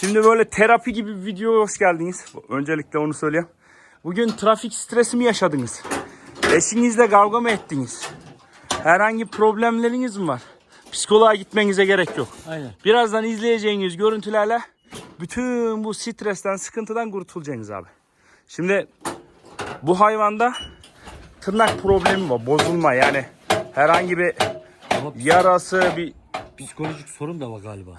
Şimdi böyle terapi gibi bir videoya hoş geldiniz. Öncelikle onu söyleyeyim. Bugün trafik stresi mi yaşadınız? Eşinizle kavga mı ettiniz? Herhangi problemleriniz mi var? Psikoloğa gitmenize gerek yok. Aynen. Birazdan izleyeceğiniz görüntülerle bütün bu stresten, sıkıntıdan kurtulacaksınız abi. Şimdi bu hayvanda tırnak problemi var, bozulma yani herhangi bir yarası, bir psikolojik sorun da var galiba.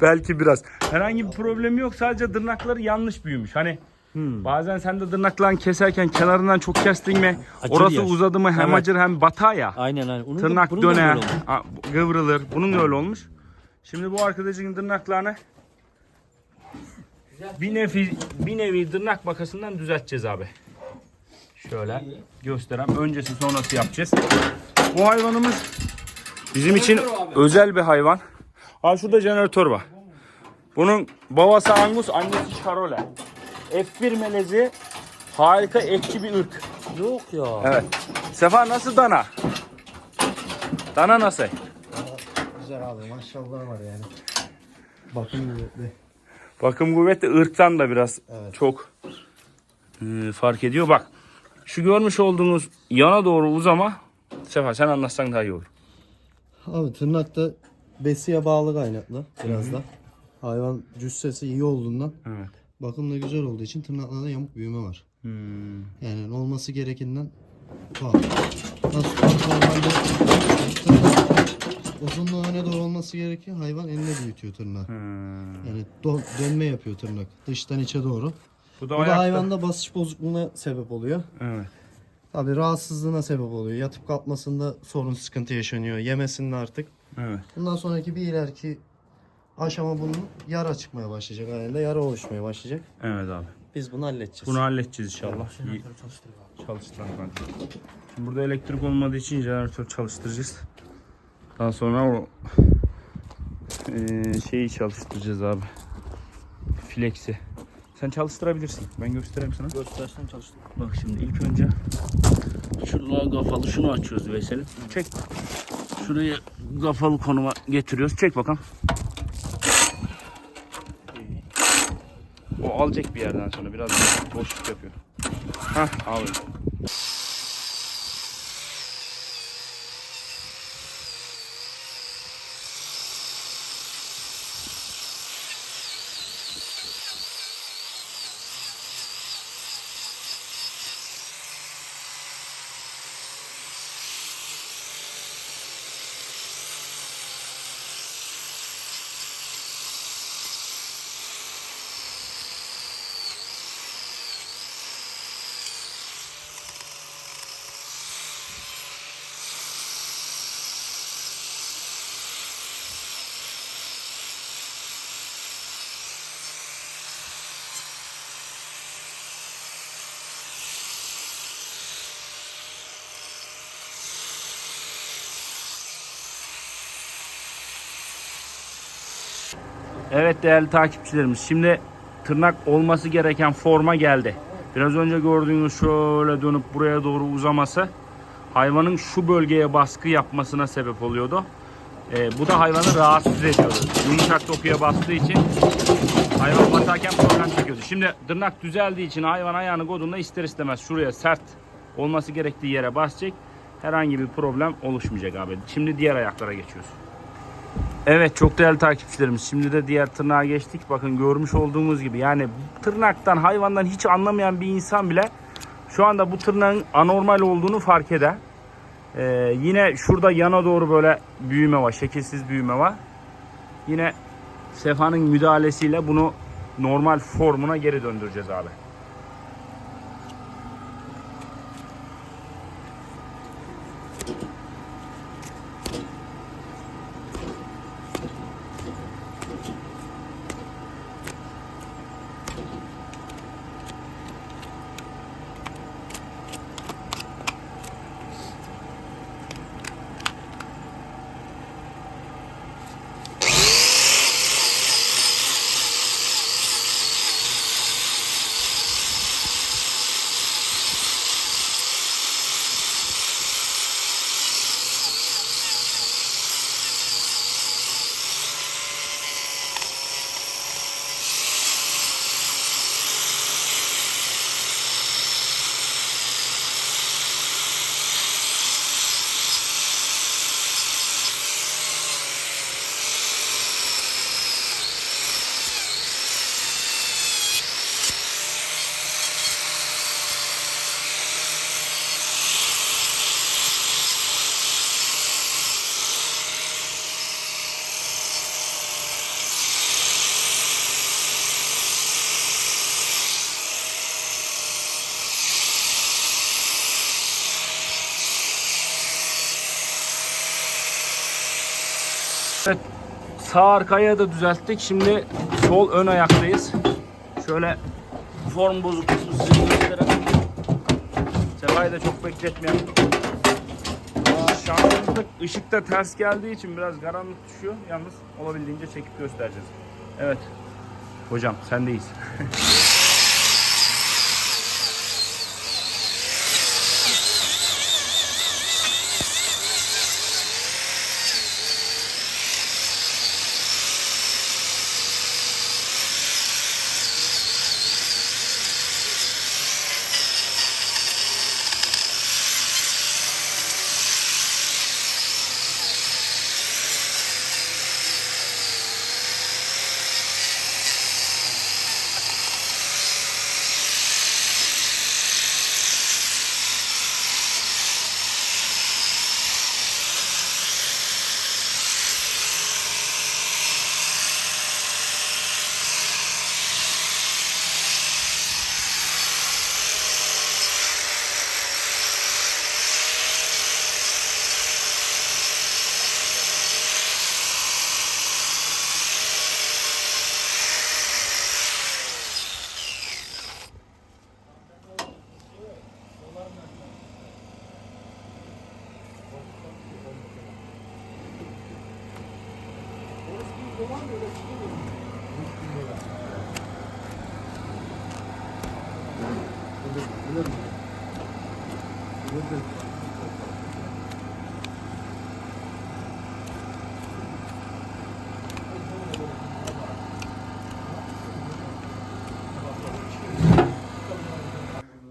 belki biraz. Herhangi bir problemi yok. Sadece tırnakları yanlış büyümüş. Hani bazen sen de tırnaklarını keserken kenarından çok kestin mi? Acır orası yer. uzadı mı hem Evet. acır hem batar ya. aynen aynen. Onun Tırnak da döner, a- kıvrılır. Bunun da öyle olmuş. Şimdi bu arkadaşın tırnaklarını bir nevi, bir nevi tırnak makasından düzelteceğiz abi. Şöyle göstereyim. Öncesi sonrası yapacağız. Bu hayvanımız bizim için özel bir hayvan. Abi şurada jeneratör var. Bunun babası Angus, annesi Charolais. F1 melezi harika ekşi bir ırk. Yok ya. Evet. Sefa nasıl dana? Dana nasıl? Güzel abi maşallah var yani. Bakın kuvvetli. Bakım kuvveti ırktan da biraz Evet. çok e, fark ediyor. Bak şu görmüş olduğunuz yana doğru uzama Sefa sen anlatsan daha iyi olur. Abi tırnakta besiye bağlı kaynaklı biraz da. Hayvan cüssesi iyi olduğundan Evet. bakım da güzel olduğu için tırnaklarda yamuk büyüme var. Hmm. Yani olması gerekenden fazla. Nasıl normalde uzunluğu öne doğru olması gerekiyor. Hayvan eline büyütüyor tırnağı. Hmm. Yani do- dönme yapıyor tırnak. Dıştan içe doğru. Bu da, Bu da hayvanda basış bozukluğuna sebep oluyor. Evet. Tabii rahatsızlığına sebep oluyor. Yatıp kalkmasında sorun sıkıntı yaşanıyor. Yemesinde artık. Evet. Bundan sonraki bir ileriki aşama bunun yara çıkmaya başlayacak. Halinde yara oluşmaya başlayacak. Evet abi. Biz bunu halledeceğiz. Bunu halledeceğiz inşallah. İyi. Çalıştılar kanka. Şimdi burada elektrik olmadığı için jeneratör çalıştıracağız. Daha sonra o eee, şeyi çalıştıracağız abi. Flex'i. Sen çalıştırabilirsin. Ben göstereyim sana. Göstersen çalıştım. Bak şimdi ilk önce şuraya kafalı şunu açıyoruz Veysel'im. Çek. Şurayı kafalı konuma getiriyoruz. Çek bakalım. O alacak bir yerden sonra biraz boşluk yapıyor. Hah al. Evet değerli takipçilerimiz şimdi tırnak olması gereken forma geldi. Biraz önce gördüğünüz şöyle dönüp buraya doğru uzaması hayvanın şu bölgeye baskı yapmasına sebep oluyordu. Ee, bu da hayvanı rahatsız ediyordu. Yumuşak dokuya bastığı için hayvan batarken problem çekiyordu. Şimdi tırnak düzeldiği için hayvan ayağını koduğunda ister istemez şuraya sert olması gerektiği yere basacak. Herhangi bir problem oluşmayacak abi. Şimdi diğer ayaklara geçiyoruz. Evet çok değerli takipçilerimiz. Şimdi de diğer tırnağa geçtik. Bakın görmüş olduğumuz gibi yani tırnaktan hayvandan hiç anlamayan bir insan bile şu anda bu tırnağın anormal olduğunu fark eder. Ee, yine şurada yana doğru böyle büyüme var. Şekilsiz büyüme var. Yine Sefa'nın müdahalesiyle bunu normal formuna geri döndüreceğiz abi. Sağ arkaya da düzelttik. Şimdi sol ön ayaktayız. Şöyle form bozukluğunu size gösterelim. Sefa'yı da çok bekletmeyelim. Şansımızlık ışık da ters geldiği için biraz karanlık düşüyor. Yalnız olabildiğince çekip göstereceğiz. Evet. Hocam sendeyiz.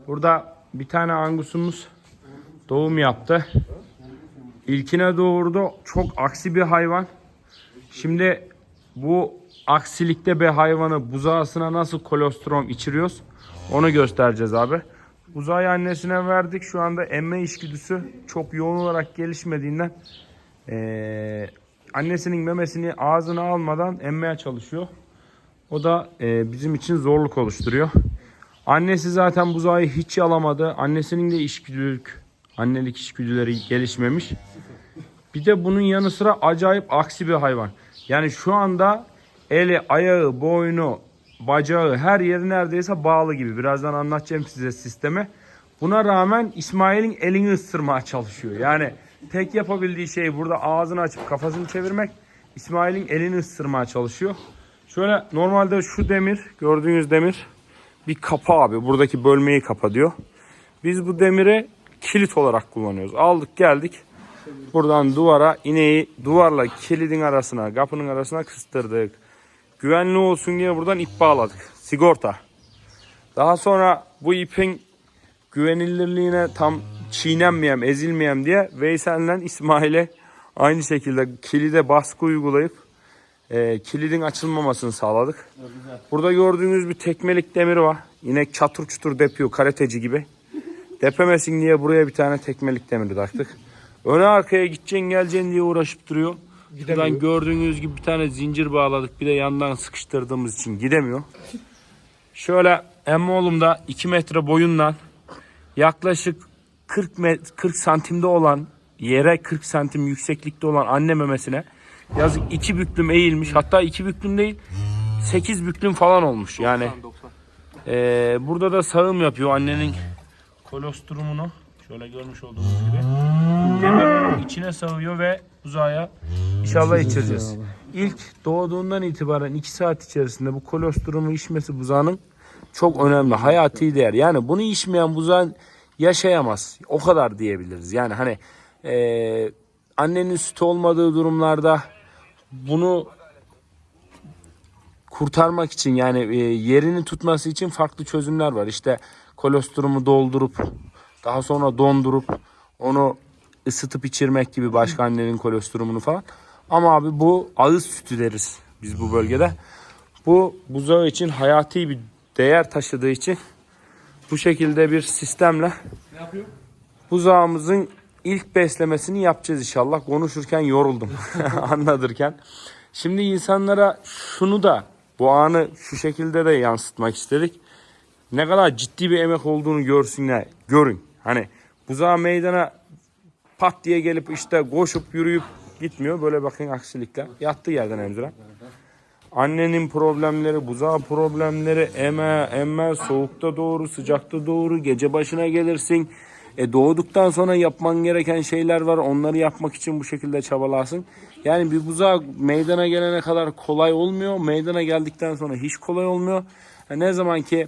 Burada bir tane angusumuz doğum yaptı. İlkine doğurdu. Çok aksi bir hayvan. Şimdi bu aksilikte bir hayvanı buzağısına nasıl kolostrum içiriyoruz onu göstereceğiz abi. Buzağı annesine verdik. Şu anda emme içgüdüsü çok yoğun olarak gelişmediğinden eee, annesinin memesini ağzına almadan emmeye çalışıyor. O da eee, bizim için zorluk oluşturuyor. Annesi zaten buzağı hiç yalamadı. Annesinin de işgüdülük, annelik işgüdüleri gelişmemiş. Bir de bunun yanı sıra acayip aksi bir hayvan. Yani şu anda eli, ayağı, boynu, bacağı her yeri neredeyse bağlı gibi. Birazdan anlatacağım size sistemi. Buna rağmen İsmail'in elini ısırmaya çalışıyor. Yani tek yapabildiği şey burada ağzını açıp kafasını çevirmek. İsmail'in elini ısırmaya çalışıyor. Şöyle normalde şu demir, gördüğünüz demir bir kapa abi. Buradaki bölmeyi kapa diyor. Biz bu demiri kilit olarak kullanıyoruz. Aldık geldik. Buradan duvara ineği duvarla kilidin arasına, kapının arasına kıstırdık. Güvenli olsun diye buradan ip bağladık. Sigorta. Daha sonra bu ipin güvenilirliğine tam çiğnenmeyem, ezilmeyem diye Veysel'le İsmail'e aynı şekilde kilide baskı uygulayıp e, kilidin açılmamasını sağladık. Burada gördüğünüz bir tekmelik demir var. İnek çatır çutur depiyor karateci gibi. Depemesin diye buraya bir tane tekmelik demiri taktık. Öne arkaya gideceksin geleceksin diye uğraşıp duruyor. Şuradan gördüğünüz gibi bir tane zincir bağladık. Bir de yandan sıkıştırdığımız için gidemiyor. Şöyle emmoğlum da 2 metre boyundan yaklaşık 40 met 40 santimde olan yere 40 santim yükseklikte olan anne memesine yazık iki büklüm eğilmiş. Hatta iki büklüm değil 8 büklüm falan olmuş. Yani eee, burada da sağım yapıyor annenin kolostrumunu. Şöyle görmüş olduğunuz gibi. Demirin içine sağıyor ve uzağa inşallah içireceğiz. İlk doğduğundan itibaren 2 saat içerisinde bu kolostrumu içmesi buzağının çok önemli. Hayati değer. Yani bunu içmeyen buzağın yaşayamaz. O kadar diyebiliriz. Yani hani eee, annenin sütü olmadığı durumlarda bunu kurtarmak için yani e, yerini tutması için farklı çözümler var. İşte kolostrumu doldurup daha sonra dondurup onu ısıtıp içirmek gibi başka annenin kolostrumunu falan. Ama abi bu ağız sütü deriz biz bu bölgede. Bu buzağı için hayati bir değer taşıdığı için bu şekilde bir sistemle buzağımızın ilk beslemesini yapacağız inşallah. Konuşurken yoruldum anlatırken. Şimdi insanlara şunu da bu anı şu şekilde de yansıtmak istedik. Ne kadar ciddi bir emek olduğunu görsünler, görün. Hani buzağı meydana pat diye gelip işte koşup yürüyüp Gitmiyor. Böyle bakın aksilikler. Yattığı yerden emziren. Annenin problemleri, buzağı problemleri, eme, emme, soğukta doğru, sıcakta doğru, gece başına gelirsin. E doğduktan sonra yapman gereken şeyler var. Onları yapmak için bu şekilde çabalarsın. Yani bir buzağı meydana gelene kadar kolay olmuyor. Meydana geldikten sonra hiç kolay olmuyor. Ha, ne zaman ki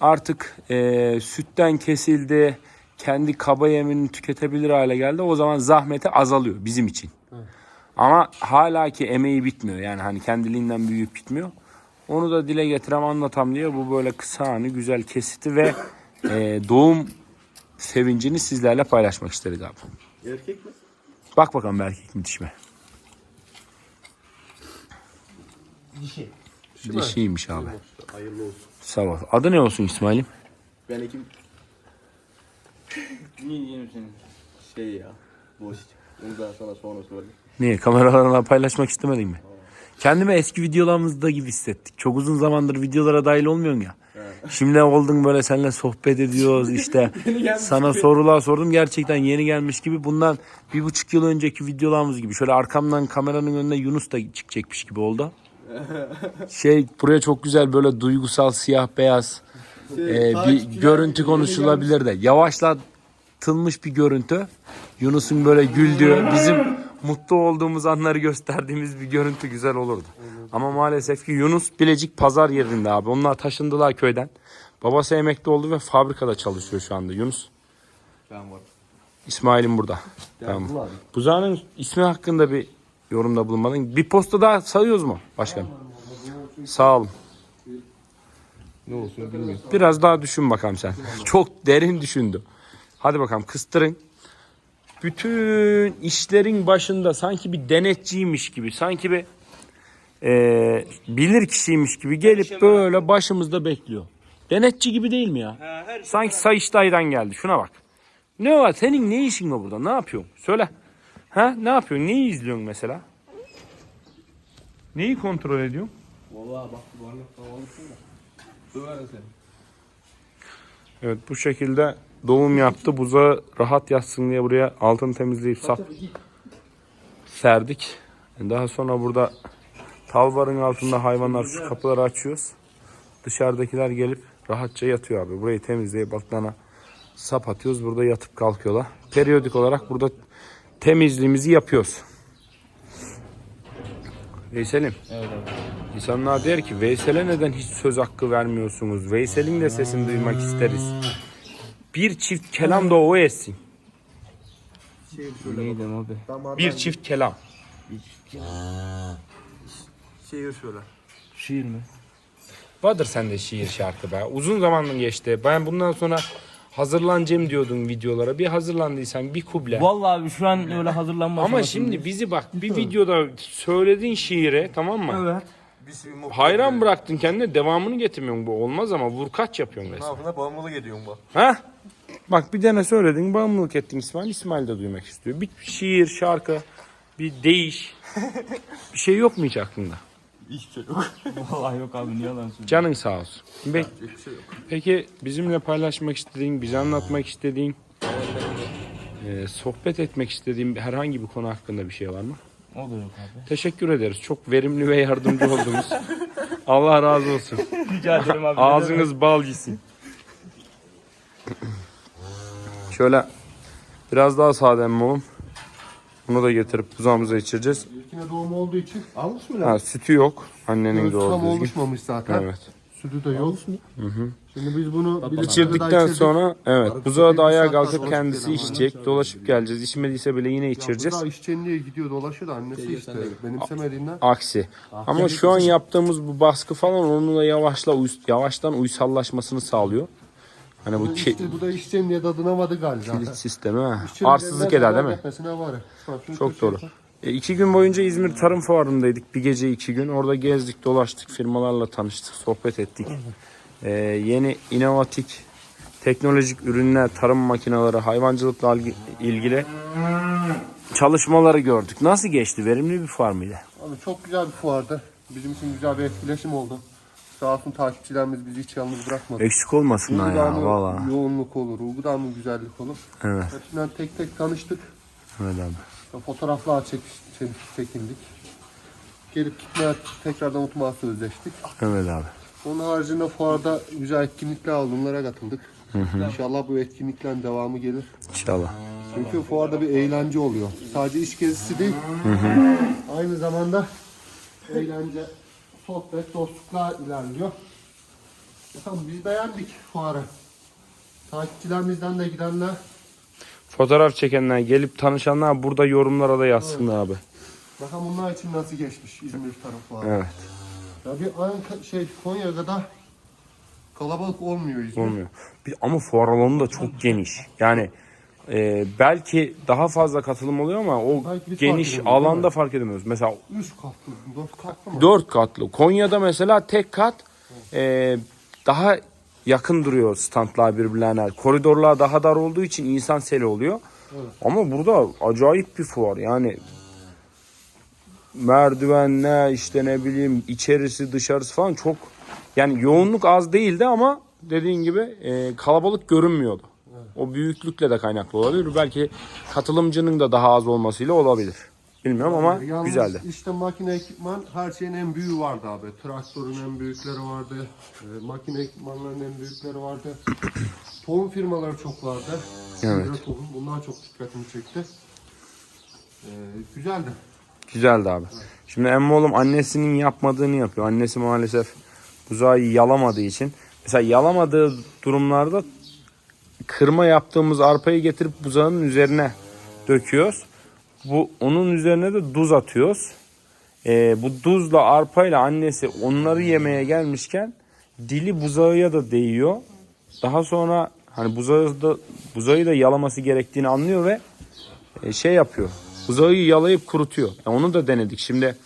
artık e, sütten kesildi, kendi kaba yemini tüketebilir hale geldi. O zaman zahmeti azalıyor bizim için. Ama hala ki emeği bitmiyor. Yani hani kendiliğinden büyüyüp bitmiyor. Onu da dile getirem anlatam diye bu böyle kısa anı güzel kesiti ve e, doğum sevincini sizlerle paylaşmak istedik abi. Erkek mi? Bak bakalım bir erkek mi dişi mi? Dişi. Dişiymiş abi. Hayırlı olsun. Sağ ol. Adı ne olsun İsmail'im? Ben iki Niye diyeyim senin? şey ya. Boş. Onu ben sana sonra söyleyeyim. Niye? Kameralarla paylaşmak istemedin mi? Kendimi eski videolarımızda gibi hissettik. Çok uzun zamandır videolara dahil olmuyorsun ya. Şimdi oldun böyle seninle sohbet ediyoruz işte. Sana sorular sordum gerçekten yeni gelmiş gibi. Bundan bir buçuk yıl önceki videolarımız gibi. Şöyle arkamdan kameranın önüne Yunus da çıkacakmış gibi oldu. Şey buraya çok güzel böyle duygusal siyah beyaz e, bir görüntü konuşulabilir de. Yavaşlatılmış bir görüntü. Yunus'un böyle güldüğü, bizim mutlu olduğumuz anları gösterdiğimiz bir görüntü güzel olurdu. Ama maalesef ki Yunus Bilecik pazar yerinde abi. Onlar taşındılar köyden. Babası emekli oldu ve fabrikada çalışıyor şu anda Yunus. Ben varım. İsmail'im burada. Tamam. Buzağının ismi hakkında bir yorumda bulunmadın. Bir posta daha sayıyoruz mu başkanım? Sağ olun. Ne olsun bilmiyorum. Biraz daha düşün bakalım sen. Çok derin düşündü. Hadi bakalım kıstırın. Bütün işlerin başında sanki bir denetçiymiş gibi, sanki bir eee, bilir kişiymiş gibi gelip böyle başımızda bekliyor. Denetçi gibi değil mi ya? Sanki Sayıştay'dan geldi. Şuna bak. Ne var? Senin ne işin var burada? Ne yapıyorsun? Söyle. Ha? Ne yapıyorsun? Neyi izliyorsun mesela? Neyi kontrol ediyorsun? Vallahi bak bu arada da. Evet bu şekilde doğum yaptı. Buza rahat yatsın diye buraya altını temizleyip sap serdik. Daha sonra burada talvarın altında hayvanlar şu kapıları açıyoruz. Dışarıdakiler gelip rahatça yatıyor abi. Burayı temizleyip altlarına sap atıyoruz. Burada yatıp kalkıyorlar. Periyodik olarak burada temizliğimizi yapıyoruz. Veysel'im. Evet abi. İnsanlar der ki Veysel'e neden hiç söz hakkı vermiyorsunuz? Veysel'in de sesini duymak isteriz. Bir çift kelam da o etsin. Neydi abi? Bir çift kelam. Şehir şöyle. Şiir mi? Vardır sende şiir şarkı be. Uzun zaman geçti. Ben bundan sonra hazırlanacağım diyordun videolara. Bir hazırlandıysan bir kuble. Vallahi abi şu an öyle hazırlanma Ama şimdi bizi bak bir videoda söylediğin şiire tamam mı? Evet. Hayran bıraktın kendine devamını getirmiyorsun bu olmaz ama vurkaç yapıyorsun Ne resmen. yapına bağımlılık ediyorsun bak. Ha? Bak bir tane söyledin, bağımlılık ettin İsmail. İsmail de duymak istiyor. Bir şiir, şarkı, bir değiş. bir şey yok mu hiç aklında? Hiçbir şey yok. Vallahi yok abi niye yalan söylüyorsun? Canın sağ olsun. Be- Hiçbir şey yok. Peki bizimle paylaşmak istediğin, bize anlatmak istediğin, e, sohbet etmek istediğin herhangi bir konu hakkında bir şey var mı? O da yok abi. Teşekkür ederiz. Çok verimli ve yardımcı oldunuz. Allah razı olsun. Rica ederim abi. Ağzınız bal gitsin. Şöyle biraz daha sade oğlum. Bunu da getirip buzağımıza içireceğiz. İlkine doğum olduğu için almış mı Ha, lan? sütü yok. Annenin Göğüs tam doğru düzgün. oluşmamış zaten. Evet. Sütü de yok. Şimdi biz bunu bir İçirdikten içirdik. sonra evet buzağı da ayağa kalkıp kendisi içecek. Dolaşıp geleceğiz. İçmediyse bile yine Ya içireceğiz. Da içeceğim diye gidiyor dolaşıyor da annesi işte. Benimsemediğinden. Aksi. Ama şu an yaptığımız bu baskı falan onunla yavaşla uy- yavaştan uysallaşmasını sağlıyor. Hani bu ki- İşte bu da içeceğim diye tadınamadı galiba. kilit sistemi ha. Arsızlık eder değil mi? var. Çok doğru. E, iki gün boyunca İzmir Tarım Fuarı'ndaydık. Bir gece iki gün. Orada gezdik, dolaştık, firmalarla tanıştık, sohbet ettik. E, yeni inovatif teknolojik ürünler, tarım makineleri, hayvancılıkla ilgi- ilgili çalışmaları gördük. Nasıl geçti? Verimli bir fuar mıydı? Abi çok güzel bir fuardı. Bizim için güzel bir etkileşim oldu. Sağ olsun takipçilerimiz bizi hiç yalnız bırakmadı. Eksik olmasınlar ya mı valla. yoğunluk olur, uğurdan mı güzellik olur. Evet, Hepsinden tek tek tanıştık. evet abi. Fotoğraflar çek, çek- çekindik. Gelip gitmeye tekrardan oturmaya sözleştik. Evet abi. Onun haricinde fuarda güzel etkinlikler aldı. Onlara katıldık. İnşallah bu etkinliklerin devamı gelir. İnşallah. Çünkü fuarda bir eğlence oluyor. Sadece iş gezisi değil. Aynı zamanda eğlence, sohbet, dostluklar ilerliyor. Bakalım biz beğendik fuarı. Takipçilerimizden de gidenler Fotoğraf çekenler, gelip tanışanlar burada yorumlara da yazsınlar abi. bakalım bunlar için nasıl geçmiş İzmir tarafı. Evet. Ya bir Anka, şey Konya kadar kalabalık olmuyor İzmir. Olmuyor. Bir, ama fuar alanı da çok geniş. Yani e, belki daha fazla katılım oluyor ama o Belki biz fark geniş edemiyoruz, alanda fark edemiyoruz. Mesela Üç katlı, dört katlı mı? dört katlı. Konya'da mesela tek kat e, daha yakın duruyor standlar birbirlerine. Koridorlar daha dar olduğu için insan seli oluyor. Ama burada acayip bir fuar. Yani merdivenler işte ne bileyim içerisi dışarısı falan çok yani yoğunluk az değildi ama dediğin gibi e, kalabalık görünmüyordu. O büyüklükle de kaynaklı olabilir. Belki katılımcının da daha az olmasıyla olabilir. Bilmiyorum ama Yalnız güzeldi. işte makine ekipman her şeyin en büyüğü vardı abi. Traktörün en büyükleri vardı. E, makine ekipmanların en büyükleri vardı. tohum firmaları çok vardı. Evet. Sivri Tohum. Bunlar çok dikkatimi çekti. E, güzeldi. Güzeldi abi. Şimdi emmi oğlum annesinin yapmadığını yapıyor. Annesi maalesef buzağı yalamadığı için. Mesela yalamadığı durumlarda kırma yaptığımız arpayı getirip buzağının üzerine döküyoruz. Bu onun üzerine de duz atıyoruz. Ee, bu duzla arpayla annesi onları yemeye gelmişken dili buzağıya da değiyor. Daha sonra hani buzağı da buzağı da yalaması gerektiğini anlıyor ve e, şey yapıyor. Buzağı yalayıp kurutuyor. E, onu da denedik. Şimdi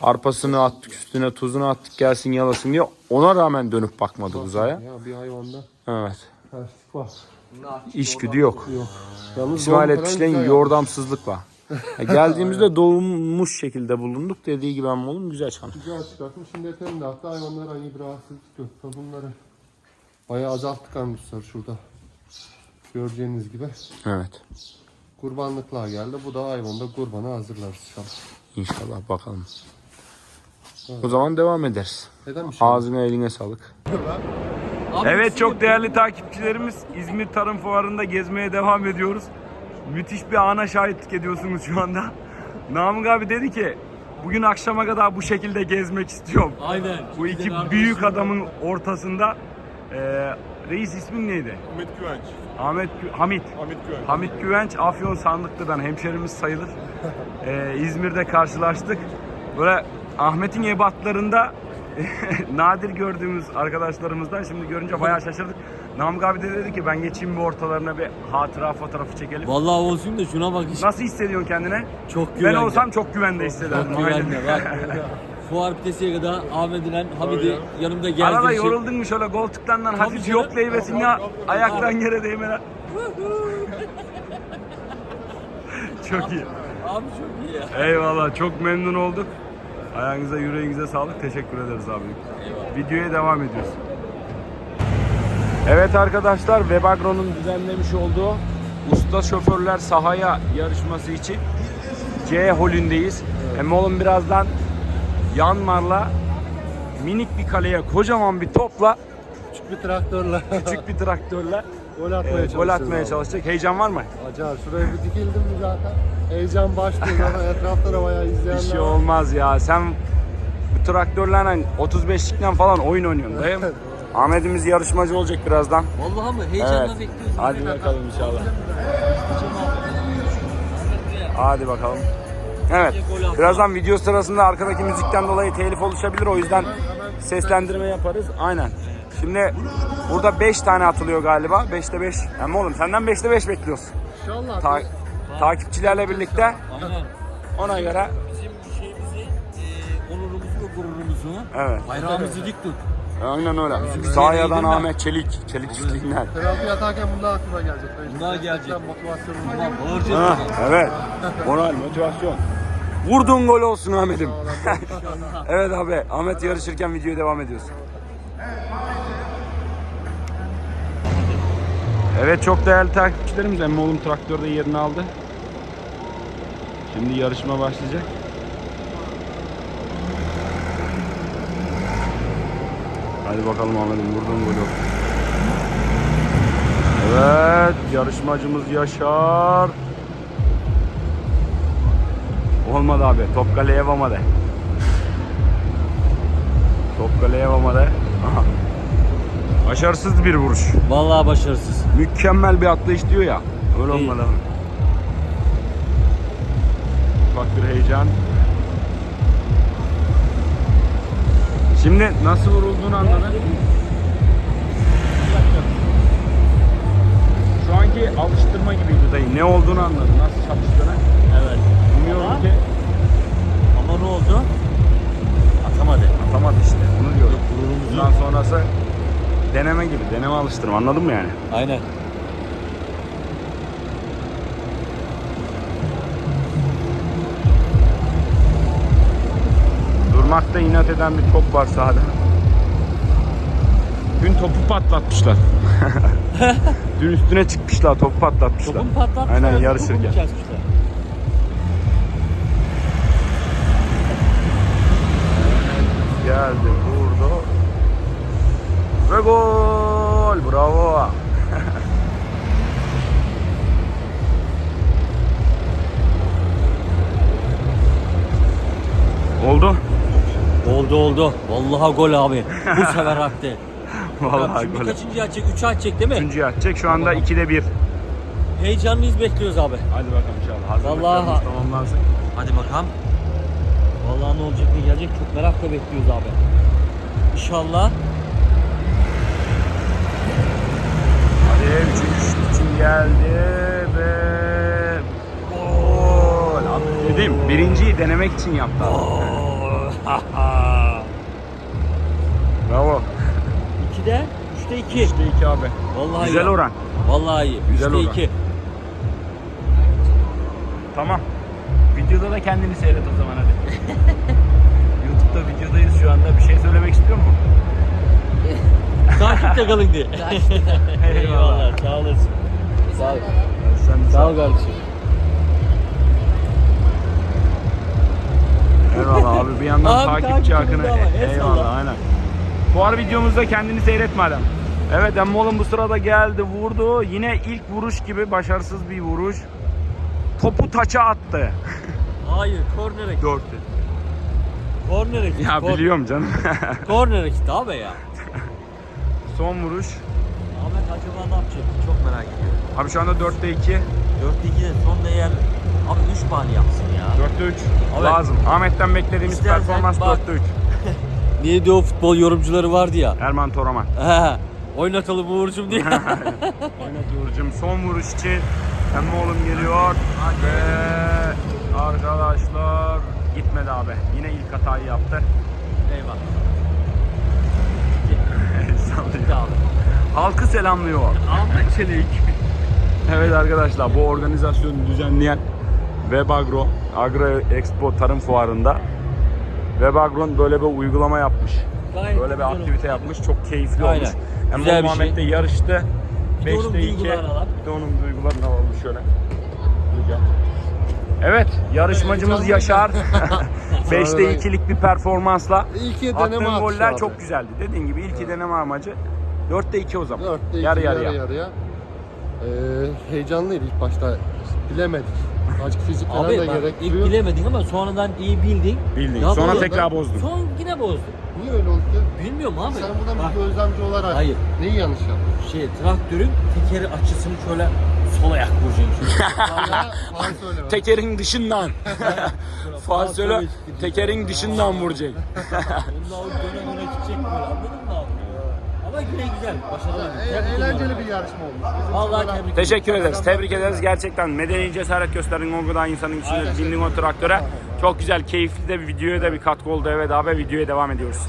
arpasını attık üstüne tuzunu attık gelsin yalasın diye. Ona rağmen dönüp bakmadı buzağa. Ya bir hayvanda Evet. terslik var. İşgüdü yok. Yok. Yalnız İsmail Etiş'ten yordamsızlık var. Geldiğimizde doğmuş şekilde bulunduk. Dediği gibi ama oğlum güzel çalmış. Güzel çıkarttım. Şimdi efendim de hatta hayvanlar hani bir rahatsızlık yok. Bunları bayağı azalttık almışlar şurada. Göreceğiniz gibi. Evet. Kurbanlıklar geldi. Bu da hayvanda kurbana hazırlarız inşallah. İnşallah bakalım. O zaman devam ederiz. Neden mi şimdi? Ağzına eline sağlık. Evet çok değerli takipçilerimiz İzmir Tarım Fuarı'nda gezmeye devam ediyoruz. Müthiş bir ana şahitlik ediyorsunuz şu anda. Namık abi dedi ki bugün akşama kadar bu şekilde gezmek istiyorum. Aynen. Bu iki büyük adamın ortasında e, reis ismin neydi? Ahmet Güvenç. Ahmet Hamit. Ahmet Güvenç. Hamit Güvenç Afyon Sandıklı'dan hemşerimiz sayılır. Ee, İzmir'de karşılaştık. Böyle Ahmet'in ebatlarında nadir gördüğümüz arkadaşlarımızdan şimdi görünce bayağı şaşırdık. Namık abi de dedi ki ben geçeyim bir ortalarına bir hatıra fotoğrafı çekelim. Vallahi olsun da şuna bak işte. Nasıl hissediyorsun kendine? Çok Ben güvende. olsam çok güvende hissederdim. çok güvende. Bak. Fuar bitesiye kadar Ahmet'in Hamid'i yanımda Arada gezdirişim. yoruldun mu şöyle koltuklarından hafif canım. yoklayıversin ya ayaktan yere değmeler. çok iyi. Abi çok iyi ya. Eyvallah çok memnun olduk. Ayağınıza yüreğinize sağlık. Teşekkür ederiz abi. Videoya devam ediyoruz. Evet arkadaşlar Webagro'nun düzenlemiş olduğu Usta Şoförler Sahaya yarışması için C holündeyiz. Hem oğlum birazdan Yanmar'la minik bir kaleye kocaman bir topla Küçük bir traktörle küçük bir traktörle gol atmaya e, çalışıyoruz. gol atmaya abi. çalışacak. Heyecan var mı? Acayip. Şuraya bir dikildim mi zaten? Heyecan başlıyor. Etrafta da bayağı Bir izleyenler şey var. olmaz ya. Sen bu traktörlerle 35'likten falan oyun oynuyorsun dayım. Ahmet'imiz yarışmacı olacak birazdan. Vallahi mı? Heyecanla Evet. bekliyoruz. Hadi bakalım inşallah. Hadi bakalım. Evet. Birazdan video sırasında arkadaki müzikten dolayı telif oluşabilir. O yüzden seslendirme yaparız. Aynen. Şimdi burada 5 tane atılıyor galiba. 5'te 5. Ama oğlum senden 5'te 5 bekliyoruz. İnşallah. Ta- takipçilerle birlikte Aynen. ona göre Bizim şeyimizi, e, onurumuzu ve gururumuzu, evet. bayrağımızı dik tut. Aynen öyle. Sayadan Ahmet Çelik. Çelik çiftliğinden. Penaltı yatarken bunlar aklıma gelecek. Bunlar gelecek. Motivasyonum Tamam, Ha, bağıracağız. evet. Moral, motivasyon. Vurduğun gol olsun Ahmet'im. evet abi. Ahmet yarışırken videoya devam ediyoruz. Evet çok değerli takipçilerimiz. Emmoğlu'm traktörde yerini aldı. Şimdi yarışma başlayacak. Hadi bakalım Ahmet'im vurdun golü. Evet yarışmacımız Yaşar. Olmadı abi. Top kaleye yapamadı. Top kaleye. Aha. Başarısız bir vuruş. Vallahi başarısız. Mükemmel bir atlayış diyor ya. Öyle olmadı. Ufak bir heyecan. Şimdi nasıl vurulduğunu anladın. Şu anki alıştırma gibiydi dayı. Ne olduğunu anladın. Nasıl çalıştığını. Evet. Bilmiyorum Ama- ki. Ama ne oldu? Atamadı. Atamadı işte. Bunu diyorum. Gururumuzu. Bundan sonrası deneme gibi. Deneme alıştırma. Anladın mı yani? Aynen. Durmakta inat eden bir top var sahada. Dün topu patlatmışlar. Dün üstüne çıkmışlar, topu patlatmışlar. Topun patlatmışlar. Aynen topu yarışırken. kesmişler. Oldu oldu. Vallahi gol abi. Bu sefer attı. Vallahi Şimdi gol. kaçıncı atacak? 3 atacak değil mi? Üçüncüyü atacak. Şu anda 2'de 1. Heyecanlıyız bekliyoruz abi. Hadi bakalım inşallah. Hazırlıklarımız Vallahi- tamamlansın. Hadi bakalım. Vallahi ne olacak ne gelecek çok merakla bekliyoruz abi. İnşallah. Hadi üçüncü şut için geldi ve gol. Abi Dedim birinciyi denemek için yaptı. adam. 2'de 3'te 2. İşte iki abi. Vallahi Güzel iyi. oran. Vallahi iyi. Güzel 3'te oran. 2. Tamam. Videoda da kendini seyret o zaman hadi. YouTube'da videodayız şu anda. Bir şey söylemek istiyor musun? Takipte kalın diye. Eyvallah. Sağ olasın. Sağ ol. Sen Sağ ol kardeşim. Eyvallah abi bir yandan Abi takipçi akını. Eyvallah aynen. Fuar videomuzda kendini seyret madem. Evet Emmol'un bu sırada geldi vurdu. Yine ilk vuruş gibi başarısız bir vuruş. Topu taça attı. Hayır, kornere gitti. Dört. Kornere gitti. Ya kor- biliyorum canım. Kornere gitti abi ya. Son vuruş. Ahmet acaba ne yapacak? Çok merak ediyorum. Abi şu anda 4'te 2. 4'te 2'de son değer abi 3 bal yapsın ya. 4'te 3. Evet. Lazım. Ahmet'ten beklediğimiz İstersen performans bak. 4'te 3. Neydi o futbol yorumcuları vardı ya. Erman Toraman. He. Oynatalım Uğur'cum diye. Oynat Uğur'cum. Son vuruş için Emmoğlu'm geliyor. Ve arkadaşlar gitmedi abi. Yine ilk hatayı yaptı. Eyvallah. Sallıyor. Halkı selamlıyor. Ahmet Çelik. Evet arkadaşlar bu organizasyonu düzenleyen Webagro Agro Expo Tarım Fuarı'nda Webagron böyle bir uygulama yapmış. Gayet Böyle bir aktivite olmuş. yapmış. Çok keyifli Aynen. olmuş. Hem Güzel bir Muhammed şey. de yarıştı. Bir de onun 5'te 2. duygularını alalım. Bir de onun duygularını alalım şöyle. Evet, yarışmacımız Yaşar 5'te 2'lik bir performansla İlki deneme attığın goller abi. çok güzeldi. Dediğin gibi ilki deneme amacı 4'te 2 o zaman. Dörtte iki yarı yarı yarıya. yarıya. Ee, heyecanlıydı ilk başta. Bilemedik. Kaç fizik falan Abi da bak ilk gerektiriyor. bilemedin ama sonradan iyi bildin. Bildin. Ya Sonra bu- tekrar bozdun. Son yine bozdun. Niye öyle oldu? Bilmiyorum abi. Sen buradan Bak, bir gözlemci olarak Hayır. neyi yanlış yaptın? şey traktörün tekeri açısını şöyle sol ayak vuracaksın. Söyleme. Tekerin dışından. Söyle. Tekerin dışından vuracak. Onunla o döne döne gidecek böyle anladın mı abi? Ama yine güzel. Başarılı. E- eğlenceli bir yarışma olmuş. Bizim Vallahi tebrik Teşekkür ederiz. Tebrik ederiz. Gerçekten medeni cesaret gösterdin o kadar insanın içinde bindin o traktöre. Çok güzel, keyifli de bir videoya da bir katkı oldu. Evet abi videoya devam ediyoruz.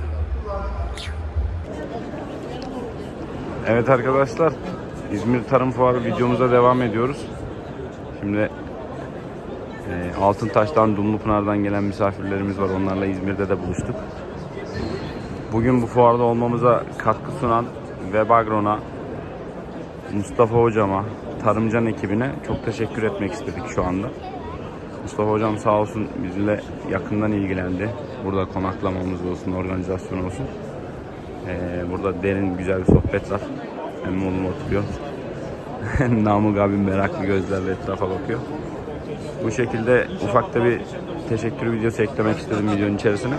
Evet arkadaşlar. İzmir Tarım Fuarı videomuza devam ediyoruz. Şimdi e, Altıntaş'tan, Dumlupınar'dan gelen misafirlerimiz var. Onlarla İzmir'de de buluştuk. Bugün bu fuarda olmamıza katkı sunan Webagron'a, Mustafa hocama, Tarımcan ekibine çok teşekkür etmek istedik şu anda. Mustafa hocam sağ olsun bizimle yakından ilgilendi. Burada konaklamamız olsun, organizasyon olsun. Ee, burada derin güzel bir sohbet var. Emmi oğlum oturuyor. Namık abim meraklı gözlerle etrafa bakıyor. Bu şekilde ufak da bir teşekkür videosu eklemek istedim videonun içerisine.